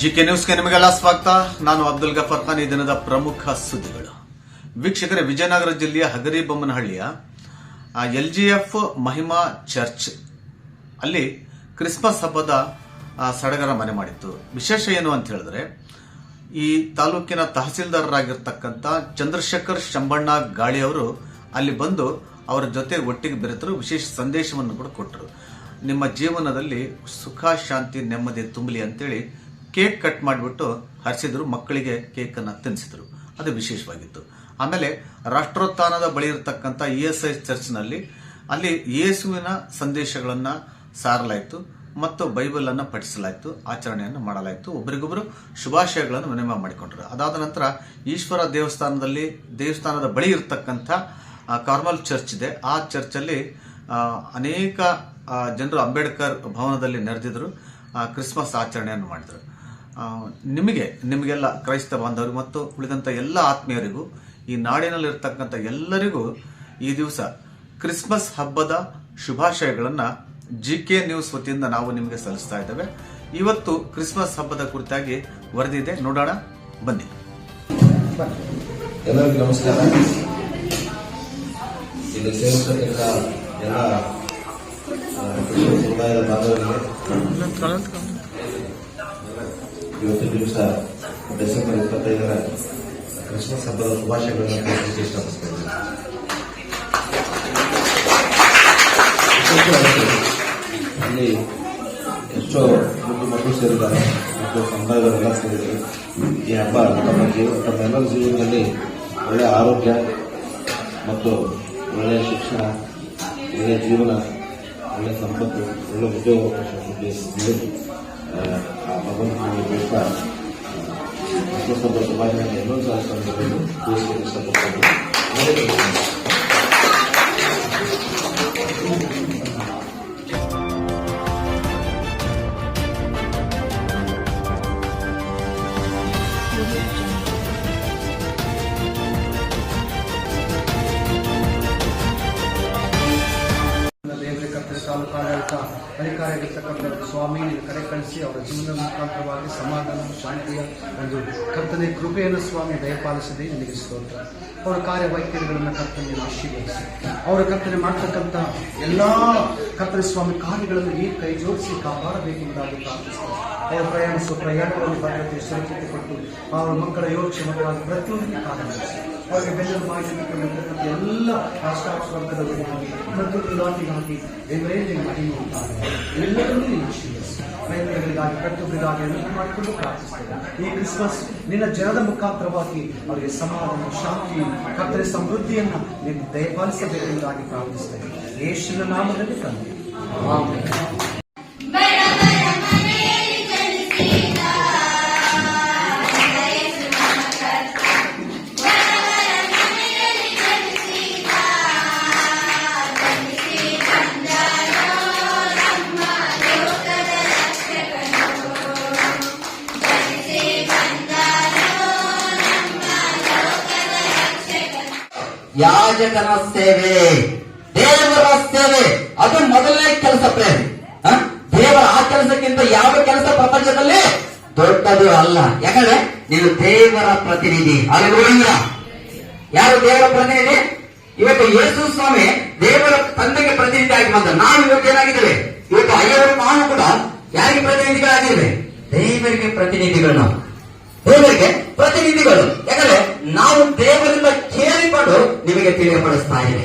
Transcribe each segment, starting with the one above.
GK ನ್ಯೂಸ್ಗೆ ನಿಮಗೆಲ್ಲ ಸ್ವಾಗತ. ನಾನು ಅಬ್ದುಲ್ ಗಫರ್ ಖಾನ್. ಈ ದಿನದ ಪ್ರಮುಖ ಸುದ್ದಿಗಳು. ವೀಕ್ಷಕರೇ, ವಿಜಯನಗರ ಜಿಲ್ಲೆಯ ಹಗರಿಬೊಮ್ಮನಹಳ್ಳಿಯ L G F Mahima church ಅಲ್ಲಿ ಕ್ರಿಸ್ಮಸ್ ಹಬ್ಬದ ಸಡಗರ ಮನೆ ಮಾಡಿತ್ತು. ವಿಶೇಷ ಏನು ಅಂತ ಹೇಳಿದ್ರೆ, ಈ ತಾಲೂಕಿನ ತಹಸೀಲ್ದಾರರಾಗಿರ್ತಕ್ಕಂಥ ಚಂದ್ರಶೇಖರ್ ಶಂಬಣ್ಣ ಗಾಳಿ ಅವರು ಅಲ್ಲಿ ಬಂದು ಅವರ ಜೊತೆ ಒಟ್ಟಿಗೆ ಬೆರೆತರು, ವಿಶೇಷ ಸಂದೇಶವನ್ನು ಕೂಡ ಕೊಟ್ಟರು. ನಿಮ್ಮ ಜೀವನದಲ್ಲಿ ಸುಖ, ಶಾಂತಿ, ನೆಮ್ಮದಿ ತುಂಬಲಿ ಅಂತೇಳಿ ಕೇಕ್ ಕಟ್ ಮಾಡಿಬಿಟ್ಟು ಹರಿಸಿದ್ರು, ಮಕ್ಕಳಿಗೆ ಕೇಕ್ ಅನ್ನು ತಿನ್ನಿಸಿದ್ರು ಅದು ವಿಶೇಷವಾಗಿತ್ತು. ಆಮೇಲೆ ರಾಷ್ಟ್ರೋತ್ಥಾನದ ಬಳಿ ಇರತಕ್ಕಂಥ ಇ ಎಸ್ ಐ ಚರ್ಚ್ನಲ್ಲಿ ಅಲ್ಲಿ ಯೇಸುವಿನ ಸಂದೇಶಗಳನ್ನ ಸಾರಲಾಯಿತು ಮತ್ತು ಬೈಬಲ್ ಅನ್ನು ಪಠಿಸಲಾಯಿತು, ಆಚರಣೆಯನ್ನು ಮಾಡಲಾಯಿತು. ಒಬ್ಬರಿಗೊಬ್ಬರು ಶುಭಾಶಯಗಳನ್ನು ವಿನಿಮಯ ಮಾಡಿಕೊಂಡ್ರು. ಅದಾದ ನಂತರ ಈಶ್ವರ ದೇವಸ್ಥಾನದಲ್ಲಿ ದೇವಸ್ಥಾನದ ಬಳಿ ಇರತಕ್ಕಂಥ ಕಾರ್ಮಲ್ ಚರ್ಚ್ ಇದೆ. ಆ ಚರ್ಚಲ್ಲಿ ಅನೇಕ ಜನರು ಅಂಬೇಡ್ಕರ್ ಭವನದಲ್ಲಿ ನೆರೆದಿದ್ರು. ಕ್ರಿಸ್ಮಸ್ ಆಚರಣೆಯನ್ನು ಮಾಡಿದರು. ನಿಮಗೆ, ನಿಮಗೆಲ್ಲ ಕ್ರೈಸ್ತ ಬಾಂಧವರು ಮತ್ತು ಉಳಿದಂಥ ಎಲ್ಲ ಆತ್ಮೀಯರಿಗೂ, ಈ ನಾಡಿನಲ್ಲಿರ್ತಕ್ಕಂಥ ಎಲ್ಲರಿಗೂ ಈ ದಿವಸ ಕ್ರಿಸ್ಮಸ್ ಹಬ್ಬದ ಶುಭಾಶಯಗಳನ್ನು ಜಿ ಕೆ ನ್ಯೂಸ್ ವತಿಯಿಂದ ನಾವು ನಿಮಗೆ ಸಲ್ಲಿಸ್ತಾ ಇದ್ದೇವೆ. ಇವತ್ತು ಕ್ರಿಸ್ಮಸ್ ಹಬ್ಬದ ಕುರಿತಾಗಿ ವರದಿ ಇದೆ. ನೋಡೋಣ. ಬನ್ನಿ. ಎಲ್ಲರಿಗೂ ನಮಸ್ಕಾರ. ಇಲ್ಲಿ ಸೇರಿರ್ತಕ್ಕಂಥ ಎಲ್ಲ ಸಮುದಾಯದ ಬಾಂಧವರಿಗೆ ಇವತ್ತು ದಿವಸ ಡಿಸೆಂಬರ್ ಇಪ್ಪತ್ತೈದರ ಕ್ರಿಸ್ಮಸ್ ಹಬ್ಬದ ಶುಭಾಶಯಗಳನ್ನು ತಿಳಿಸಲಿಕ್ಕೆ ಇಷ್ಟಪಡ್ತೇನೆ ಅಲ್ಲಿ ಎಷ್ಟೋ ಮುದ್ದು ಮಕ್ಕಳು ಸೇರಿದ್ದಾರೆ ಮತ್ತು ಸಮುದಾಯದವರೆಲ್ಲ ಸೇರಿದ್ದಾರೆ ಈ ಹಬ್ಬ ತಮ್ಮ ಜೀವ ತಮ್ಮೆಲ್ಲರ ಜೀವನದಲ್ಲಿ ಒಳ್ಳೆಯ ಆರೋಗ್ಯ ಮತ್ತು ಒಳ್ಳೆಯ ಶಿಕ್ಷಣ ಒಳ್ಳೆಯ ಜೀವನ ಒಳ್ಳೆಯ ಸಂಪತ್ತು ಒಳ್ಳೆಯ ಉದ್ಯೋಗಾವಕಾಶ ಆ, ಭಗವಂತನಿಗೆ ಬೇಕ ಹಬ್ಬದ ಶುಭಾಶಯಗಳನ್ನು ಇನ್ನೊಂದು ಸಹ ಸಂದರ್ಭದಲ್ಲಿ ಇಷ್ಟಪಡ್ತೇನೆ. ಅಧಿಕಾರಿಯಾಗಿರ್ತಕ್ಕಂಥ ಸ್ವಾಮಿ ನೀವು ಕರೆ ಕಳಿಸಿ ಅವರ ಜೀವನದ ಮುಖಾಂತರವಾಗಿ ಸಮಾಧಾನ ಶಾಂತಿಯ ಒಂದು ಕರ್ತನೆ ಕೃಪೆಯನ್ನು ಸ್ವಾಮಿ ದಯಪಾಲಿಸದೆ ನಿನಗೆ ಸ್ತೋತ್ರ. ಅವರ ಕಾರ್ಯ ವೈಖರಿಗಳನ್ನು ಕರ್ತನೆ ಆಶೀರ್ವದಿಸಿ. ಅವರ ಕರ್ತನೆ ಮಾಡ್ತಕ್ಕಂಥ ಎಲ್ಲಾ ಕರ್ತನೆ ಸ್ವಾಮಿ ಕಾರ್ಯಗಳನ್ನು ಈ ಕೈ ಜೋಡಿಸಿ ಕಾಪಾಡಬೇಕೆಂಬುದಾಗಿ ಪ್ರಾರ್ಥಿಸ್ತಾರೆ. ಅವರ ಪ್ರಯಾಣಿಸುವ ಪ್ರಯಾಣವನ್ನು ಭದ್ರತೆ ಸುರಕ್ಷತೆ ಕೊಟ್ಟು ಅವರ ಮಕ್ಕಳ ಯೋಗಕ್ಷೇಮವಾಗಿ ಪ್ರತಿಯೊಂದು ಕಾರ್ಯ ಅವರಿಗೆ ಮಾಹಿತಿ ಮಾಡಿರ್ತಕ್ಕಂಥ ಎಲ್ಲ ರಾಷ್ಟ್ರಾಕ್ಷರ್ಗದವರಿಗೆ ಮತ್ತು ಇಲಾಖೆಗಾಗಿ ದೇವರೇ ಮಹಿಮೆ ಉಂಟಾಗಲಿ ಎಲ್ಲರನ್ನೂ ನೀನು ಆಶೀರ್ವದಿಸು ಪ್ರಯತ್ನಗಳಿಗಾಗಿ ಪ್ರತಿಯೊಬ್ಬರಿಗಾಗಿ ಅನುಕೂಲ ಮಾಡಿಕೊಂಡು ಪ್ರಾರ್ಥಿಸ್ತೇವೆ ಈ ಕ್ರಿಸ್ಮಸ್ ನಿನ್ನ ಜನದ ಮುಖಾಂತರವಾಗಿ ಅವರಿಗೆ ಸಮಾಧಾನ, ಶಾಂತಿ ಕತ್ತರೆ ಸಮೃದ್ಧಿಯನ್ನು ನೀನು ದಯಪಾಲಿಸಬೇಕೆಂಬುದಾಗಿ ಪ್ರಾರ್ಥಿಸ್ತೇವೆ ಯೇಸುವಿನ ನಾಮದಲ್ಲಿ ತಂದೆ. ಆಮೆನ್. ಯಾಜಕನ ಸೇವೆ, ದೇವರ ಸೇವೆ, ಅದು ಮೊದಲನೇ ಕೆಲಸ ಪ್ರೇಮ? ದೇವರ ಆ ಕೆಲಸಕ್ಕಿಂತ ಯಾವ ಕೆಲಸ ಪ್ರಪಂಚದಲ್ಲಿ ದೊಡ್ಡದು ಅಲ್ಲ. ಯಾಕಂದ್ರೆ ನೀನು ದೇವರ ಪ್ರತಿನಿಧಿ. ಅಲ್ಲ ಯಾರು ದೇವರ ಪ್ರತಿನಿಧಿ? ಇವತ್ತು ಯೇಸು ಸ್ವಾಮಿ ದೇವರ ತಂದೆಗೆ ಪ್ರತಿನಿಧಿ ಆಗಿ ಬಂದ. ನಾವು ಇವತ್ತು ಏನಾಗಿದ್ದೇವೆ? ಇವತ್ತು ಅಯ್ಯವರು ನಾನು ಕೂಡ ಯಾರಿಗೆ ಪ್ರತಿನಿಧಿಗಳಾಗಿದ್ದೇವೆ? ದೇವರಿಗೆ ಪ್ರತಿನಿಧಿಗಳು ನಾವು. ದೇವರಿಗೆ ಪ್ರತಿನಿಧಿಗಳು. ಯಾಕಂದ್ರೆ ನಾವು ನಿಮಗೆ ತಿಳಿಯಪಡಿಸ್ತಾ ಇದೆ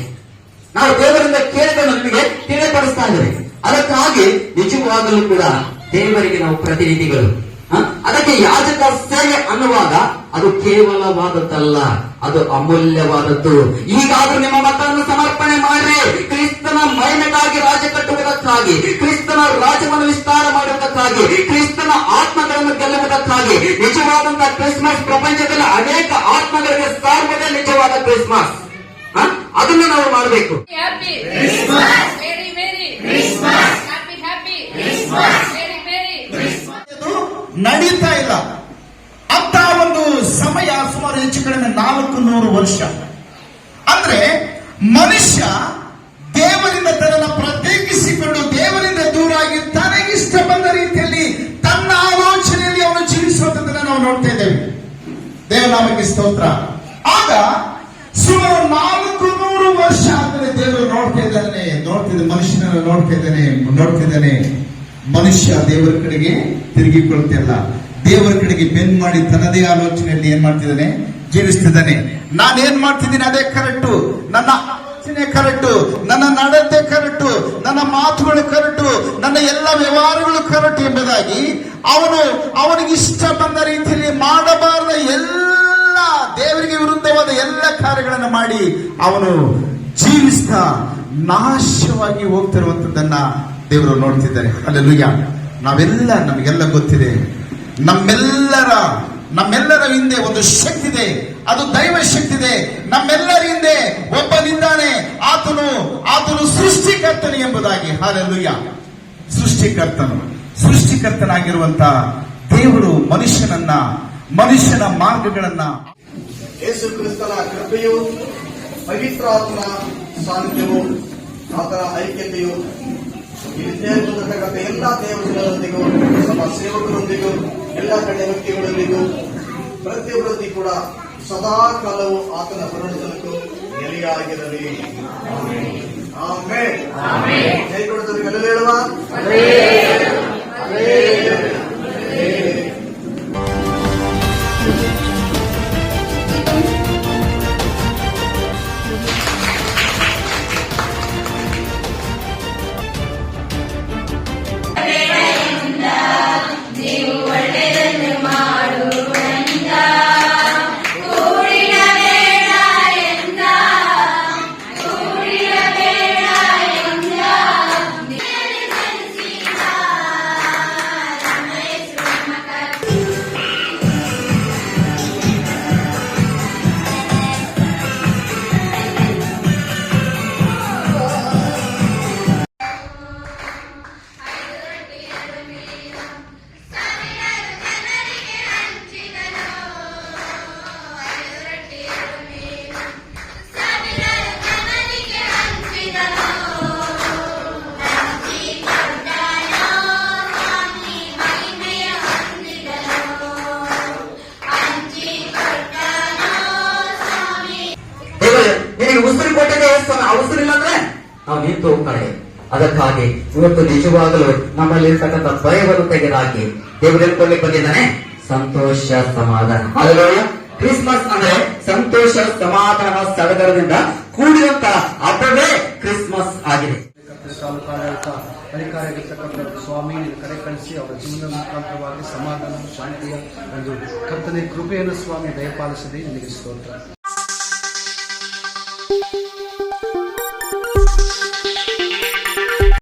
ನಾವು ದೇವರಿಂದ ಕೇಳಿದನ್ನು ನಿಮಗೆ ತಿಳಿಯಪಡಿಸ್ತಾ ಇದ್ದೇವೆ. ಅದಕ್ಕಾಗಿ ನಿಜವಾಗಲೂ ಕೂಡ ದೇವರಿಗೆ ನಾವು ಪ್ರತಿನಿಧಿಗಳು? ಅದಕ್ಕೆ ಯಾಜಕ ಸೇವೆ ಅನ್ನುವಾಗ ಅದು ಕೇವಲವಾದದ್ದಲ್ಲ, ಅದು ಅಮೂಲ್ಯವಾದದ್ದು. ಈಗಾದ್ರೂ ನಿಮ್ಮ ಮತವನ್ನು ಸಮರ್ಪಣೆ ಮಾಡಿ ಕ್ರಿಸ್ತನ ಮೈಮೆಗಾಗಿ ರಾಜ ಕಟ್ಟುವುದಕ್ಕಾಗಿ, ಕ್ರಿಸ್ತನ ರಾಜ್ಯವನ್ನು ವಿಸ್ತಾರ ಮಾಡುವುದಕ್ಕಾಗಿ, ಕ್ರಿಸ್ತನ ಆತ್ಮಗಳನ್ನು ಗೆಲ್ಲುವುದಕ್ಕಾಗಿ ನಿಜವಾದಂತಹ ಕ್ರಿಸ್ಮಸ್ ಪ್ರಪಂಚದಲ್ಲಿ ಅನೇಕ ಆತ್ಮಗಳಿಗೆ ಸಾರುವುದೇ ನಿಜವಾದ ಕ್ರಿಸ್ಮಸ್? ಅದನ್ನ ನಾವು ಮಾಡಬೇಕು. ನಡೀತಾ ಇಲ್ಲ. ಅಂತ ಒಂದು ಸಮಯ ಸುಮಾರು ಹೆಚ್ಚು ಕಡಿಮೆ ನಾಲ್ಕು ನೂರು ವರ್ಷ. ಅಂದ್ರೆ ಮನುಷ್ಯ ದೇವರಿಂದ ತನ್ನ ಪ್ರತ್ಯೇಕಿಸಿಕೊಂಡು ದೇವರಿಂದ ದೂರಾಗಿ ತನಗೆ ಇಷ್ಟ ಬಂದ ರೀತಿಯಲ್ಲಿ ತನ್ನ ಆಲೋಚನೆಯಲ್ಲಿ ಅವನು ಜೀವಿಸುವಂತದನ್ನ ನಾವು ನೋಡ್ತಾ ಇದ್ದೇವೆ. ದೇವನಾಮಕ್ಕೆ ಸ್ತೋತ್ರ. ಆಗ ಸುಮಾರು ನಾಲ್ಕು ನೂರು ವರ್ಷ ಆದ್ಮೇಲೆ ದೇವರು ನೋಡ್ತಾ ಇದ್ದಾನೆ ನೋಡ್ತಿದ್ದ ಮನುಷ್ಯನನ್ನು ನೋಡ್ತಾ ಇದ್ದಾನೆ ನೋಡ್ತಾ ಇದ್ದಾನೆ. ಮನುಷ್ಯ ದೇವರ ಕಡೆಗೆ ತಿರುಗಿಕೊಳ್ತಿಲ್ಲ ದೇವರ ಕಡೆಗೆ ಬೆನ್ ಮಾಡಿ ತನ್ನದೇ ಆಲೋಚನೆಯಲ್ಲಿ ಏನ್ ಮಾಡ್ತಿದ್ದಾನೆ? ಜೀವಿಸ್ತಿದ್ದಾನೆ. ನಾನೇನ್ ಮಾಡ್ತಿದ್ದೀನಿ ಅದೇ ಕರೆಕ್ಟು. ನನ್ನ ಆಲೋಚನೆ ಕರೆಕ್ಟು. ನನ್ನ ನಡತೆ ಕರೆಕ್ಟು. ನನ್ನ ಮಾತುಗಳು ಕರೆಕ್ಟು. ನನ್ನ ಎಲ್ಲ ವ್ಯವಹಾರಗಳು ಕರೆಕ್ಟ್ ಎಂಬುದಾಗಿ ಅವನು ಅವನಿಗೆ ಇಷ್ಟ ಬಂದ ರೀತಿಯಲ್ಲಿ ಮಾಡಬಾರದ ಎಲ್ಲ ದೇವರಿಗೆ ವಿರುದ್ಧವಾದ ಎಲ್ಲ ಕಾರ್ಯಗಳನ್ನು ಮಾಡಿ ಅವನು ಜೀವಿಸ್ತಾ ನಾಶವಾಗಿ ಹೋಗ್ತಿರುವಂತದ್ದನ್ನ ದೇವರು ನೋಡ್ತಿದ್ದಾರೆ. ಅಲ್ಲೆಲ್ಲೂಯ್ಯ ನಾವೆಲ್ಲ ನಮಗೆಲ್ಲ ಗೊತ್ತಿದೆ. ನಮ್ಮೆಲ್ಲರ ನಮ್ಮೆಲ್ಲರ ಹಿಂದೆ ಒಂದು ಶಕ್ತಿ ಇದೆ. ಅದು ದೈವ ಶಕ್ತಿ ಇದೆ. ನಮ್ಮೆಲ್ಲರ ಹಿಂದೆ ಒಬ್ಬನಿದ್ದಾನೆ. ಆತನು ಆತನು ಸೃಷ್ಟಿಕರ್ತನು ಎಂಬುದಾಗಿ. ಹಾಲೆಲ್ಲುಯ್ಯ ಸೃಷ್ಟಿಕರ್ತನು. ಸೃಷ್ಟಿಕರ್ತನಾಗಿರುವಂತ ದೇವರು ಮನುಷ್ಯನನ್ನ ಮನುಷ್ಯನ ಮಾರ್ಗಗಳನ್ನ ಯೇಸು ಕ್ರಿಸ್ತನ ಕೃಪೆಯು ಪವಿತ್ರಾತ್ಮ ಸಾನ್ನಿಧ್ಯವು ಆತನ ಐಕ್ಯತೆಯು ಇಲ್ಲಿ ಸೇರಿಕೊಂಡಿರ್ತಕ್ಕಂಥ ಎಲ್ಲ ದೇವಜನರೊಂದಿಗೂ ನಮ್ಮ ಸೇವಕರೊಂದಿಗೂ ಎಲ್ಲ ಕಡೆ ವ್ಯಕ್ತಿಗಳೊಂದಿಗೂ ಪ್ರತಿಯೊಬ್ಬರೊಂದಿಗೆ ಕೂಡ ಸದಾ ಕಾಲವು ಆತನ ಬರುವುದಕ್ಕೂ ನೆಲೆಯಾಗಿರಲಿ. ಆಮೇಲೆ ಹೇಳುವ. ನಿಂತು ಹೋಗ್ತಾಳೆ ಅದಕ್ಕಾಗಿ ಇವತ್ತು ನಿಜವಾಗಲೂ ನಮ್ಮಲ್ಲಿ ಇರ್ತಕ್ಕಂಥ ಭಯವನ್ನು ತೆಗೆದಾಕಿ ದೇವರಲ್ಲಿ ಬಂದಿದ್ದಾನೆ, ಸಂತೋಷ ಸಮಾಧಾನ. ಅದರೊಳಗೆ ಕ್ರಿಸ್ಮಸ್ ಅಂದ್ರೆ ಸಂತೋಷ ಸಮಾಧಾನ ಸಡಗರದಿಂದ ಕೂಡಿದಂತ ಹಬ್ಬವೇ ಕ್ರಿಸ್ಮಸ್ ಆಗಿದೆ. ಸ್ವಾಮಿ ಕರೆ ಕಳಿಸಿ ಅವರ ಜೀವನದ ಮುಖಾಂತರವಾಗಿ ಸಮಾಧಾನ ಶಾಂತಿಯ ಒಂದು ಕರ್ತನೆ ಕೃಪೆಯನ್ನು ಸ್ವಾಮಿ, ದಯಪಾಲಿಸದೆ ನಿಮಗೆ ಸ್ತೋತ್ರ.